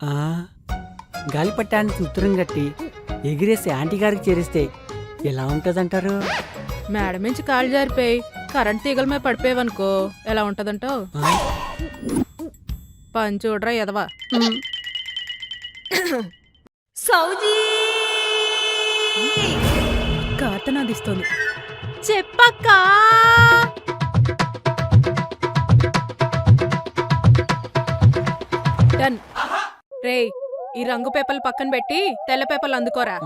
ఆ, గాలిపటానికి ఉత్తరం కట్టి ఎగిరేసి ఆంటీ గారికి చేరిస్తే ఎలా ఉంటదంటారు? మేడ నుంచి కాళ్ళు జారిపోయి కరెంట్ తీగల మీద పడిపోయావనుకో ఎలా ఉంటదంటావు? పని చూడరా ఎదవా సౌజీ! కార్తనాదిస్తోంది. చెప్పక్కా! డన్. రేయ్ ఈ రంగు పేపర్లు పక్కన పెట్టి తెల్ల పేపర్లు అందుకోరా.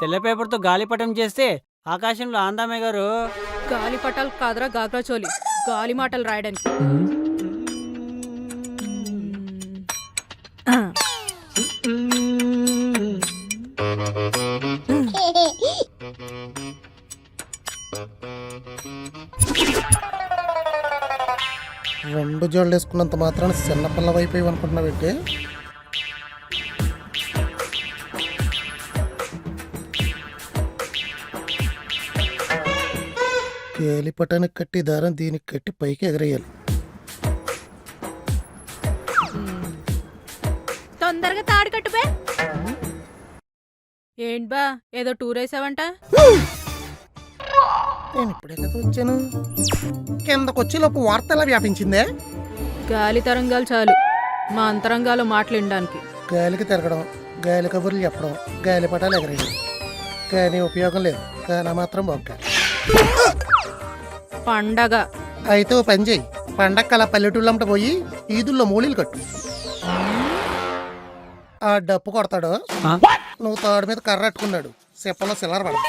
తెల్ల పేపర్తో గాలిపటం చేస్తే ఆకాశంలో ఆందామే గారు. గాలి పటాలు కాదురా గాగ్రా చోలి గాలి మాటలు రాయడానికి. రెండు జోళ్ళు వేసుకున్నంత మాత్రాన చిన్నపిల్ల వైపు అనుకుంటున్నావేంటి కేలిపటానికి కట్టి దారం దీనికి కట్టి పైకి ఎగరేయాలి. తొందరగా తాడు కట్టుపే ఏంటి బా ఏదో టూర్ వేసావంట? నేను ఇప్పుడే కదా వచ్చాను. కిందకు వచ్చేలోపు వార్త ఎలా వ్యాపించిందే. గాలి తరంగాలు చాలు. మా అంతరంగాలు మాట్లాడడానికి గాలికి తిరగడం గాలి కబుర్లు చెప్పడం గాలిపటాలు ఎగరేయడం. కానీ ఉపయోగం లేదు. కానీ మాత్రం బొక్క పండగ. అయితే ఓ పని చేయి. పండక్క అలా పల్లెటూళ్ళంట పోయి ఈదుల్లో మూలీలు కట్టు. ఆ డప్పు కొడతాడు? ఆ, నువ్వు తాడు మీద కర్ర అట్టుకున్నాడు. సిప్పలో సిల్లర్ పడదు.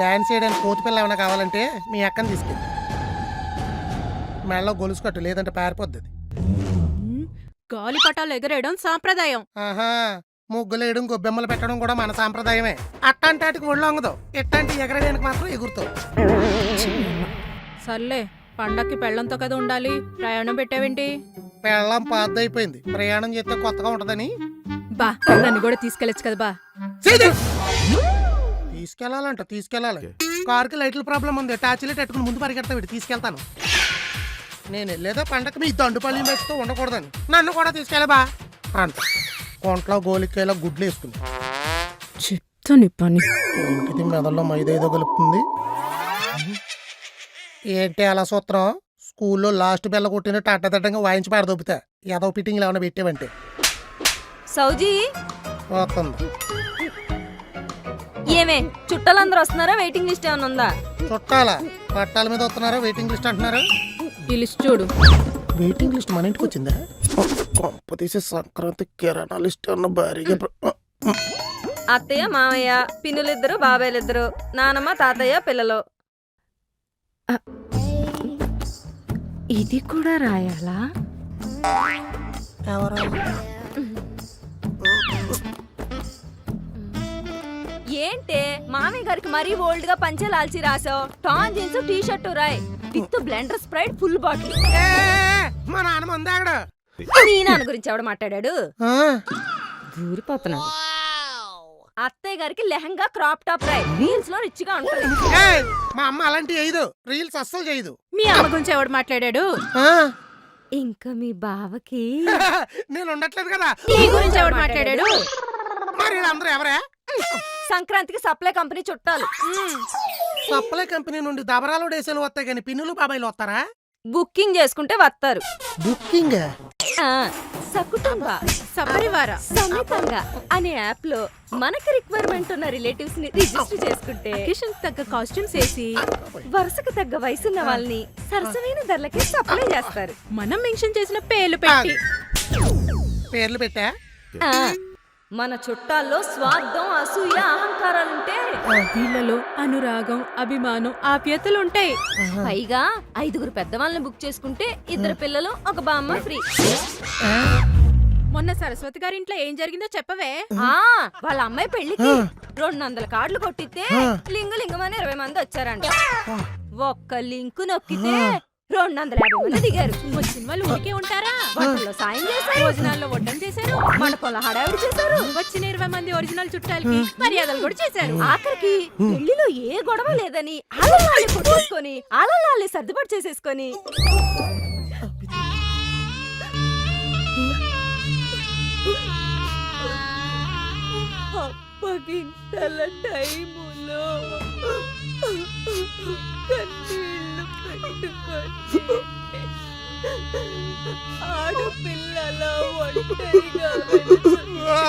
డాన్స్ చేయడానికి కోతి పిల్ల ఏమైనా కావాలంటే మీ అక్కని తీసుకెళ్ళి. మెడలో గొలుసు కట్టు లేదంటే పారిపోద్ది అది. ఉమ్, గాలి పటాలు ఎగరేయడం సాంప్రదాయం. ఆహా. ముగ్గులేయడం గొబ్బెమ్మలు పెట్టడం కూడా మన సాంప్రదాయమే. అట్టాంటి వాటికి ఒళ్ళు వంగదు. ఇట్టాంటి ఎగరడానికి మాత్రం ఎగురుతావు. సర్లే పండక్కి పెళ్ళంతో కదా ఉండాలి. ప్రయాణం పెట్టావేంటి? పెళ్ళం పాతైపోయింది ప్రయాణం చేస్తే కొత్తగా ఉంటదని. బా నన్ను కూడా తీసుకెళ్ళచ్చు కదా బా. తీసుకెళ్ళాలంట తీసుకెళ్ళాలి. కారుకి లైట్ల ప్రాబ్లం ఉంది. టార్చ్ లైట్ పెట్టుకుని ముందు పరిగెడతా వీడు తీసుకెళ్తాను. నేను వెళ్ళేదో పండగ మీ దండుపల్లి మెచ్చుతో ఉండకూడదని. నన్ను కూడా తీసుకెళ్ళబా అంట కొంట్లో గోలికాయలో గుడ్లు వేసుకుంది. చెప్తాను పని. ఇది మెదడులో మైదేదో కలుపుతుంది. ఏంటి అలా సూత్రం? స్కూల్లో లాస్ట్ బెల్ల కొట్టినట్టు అడ్డదడ్డంగా వాయించి పాడదొబ్బుతా ఏదో ఫిట్టింగ్లు ఏమైనా పెట్టావంటే. సౌజీ! వస్తుంది. ఏమే చుట్టాలందరూ వస్తున్నారా? వెయిటింగ్ లిస్ట్ ఏమైనా ఉందా? చుట్టాల? పట్టాల మీద వస్తున్నారా? వెయిటింగ్ లిస్ట్ అంటున్నారు? ఈ లిస్ట్ చూడు. వెయిటింగ్ లిస్ట్ మన ఇంటికి వచ్చిందా? కొంప తీసి సంక్రాంతి కిరాణా లిస్ట్ అన్న భారీగా అత్తయ్య మామయ్య పిన్నులిద్దరు బాబాయ్లిద్దరు నానమ్మ తాతయ్య పిల్లలు. ఇది కూడా రాయాలా? ఎవరు? ఏంటే మామయ్య గారికి మరీ ఓల్డ్గా పంచె లాల్చి రాసావు. Tan jeans T shirt Roy. With blender Sprite full bottle. ఏ, మా నాన్న మందాగడు. నీ నాన్న గురించి ఎవడ మాట్లాడాడు? దూరిపోతున్నాడు అత్తయ్య గారికి లెహంగా క్రాప్ టాప్ రాయ్. రీల్స్లో రిచ్గా ఉంటుంది మా అమ్మ అలాంటి చేయదు. రీల్స్ అస్సలు చేయదు. మీ అమ్మ గురించి ఎవడు మాట్లాడాడు? ఆ, ఇంకా మీ బావకి. నేను ఉండట్లేదు కదా. నీ గురించి ఎవడు మాట్లాడాడు? మరి అందరూ ఎవరే? సంక్రాంతికి సప్లై కంపెనీ చుట్టాలు. సప్లై కంపెనీ నుండి దబరాలు డేసాలు వస్తాయి కానీ పిన్నులు బాబాయిలు వస్తారా? బుకింగ్ చేసుకుంటే వస్తారు. బుకింగ్? సకుటుంబ సపరివార. సమేతంగా. అనే యాప్లో మనకి రిక్వైర్మెంట్ ఉన్న రిలేటివ్స్ని రిజిస్టర్ చేసుకుంటే అకేషన్ తగ్గ కాస్ట్యూమ్స్ వేసి వరుసకు తగ్గ వయసున్న వాళ్ళని సరసమైన ధరలకే సప్లై చేస్తారు. మనం మెన్షన్ చేసిన పేర్లు పెట్టి. పేర్లు పెట్టా? మన చుట్టాల్లో స్వార్థం అసూయ అహంకారాలుంటే? వీళ్ళలో అనురాగం అభిమానం ఆప్యతలు ఉంటాయి పైగా ఐదుగురు పెద్దవాళ్ళని బుక్ చేసుకుంటే ఇద్దరు పిల్లలు ఒక బామ్మ ఫ్రీ. మొన్న సరస్వతి గారి ఇంట్లో ఏం జరిగిందో చెప్పవే. ఆ. వాళ్ళ అమ్మాయి పెళ్ళికి రెండు వందల కార్డులు కొట్టితే లింగు లింగమని ఇరవై మంది వచ్చారంట. ఒక్క లింకు నొక్కితే రెండు వందల యాభై మంది దిగారు. వచ్చిన వాళ్ళు ఊరికే ఉంటారా? వంటల్లో సాయం చేశారు భోజనాల్లో వడ్డం చేశారు మన మండపంలో హడావిడి చేశారు. వచ్చిన ఇరవై మంది ఒరిజినల్ చుట్టాలకి మర్యాదలు కూడా చేశారు. ఆఖరికి పెళ్ళిలో ఏ గొడవ లేదని అలలాలి కొట్టేసుకొని అలలాలి సర్దుబాటు చేసేసుకొని. అప్పగింతల టైములో. కన్నీళ్ళు ఆడపిల్లల ఒంటరిగా వెళుతున్నా.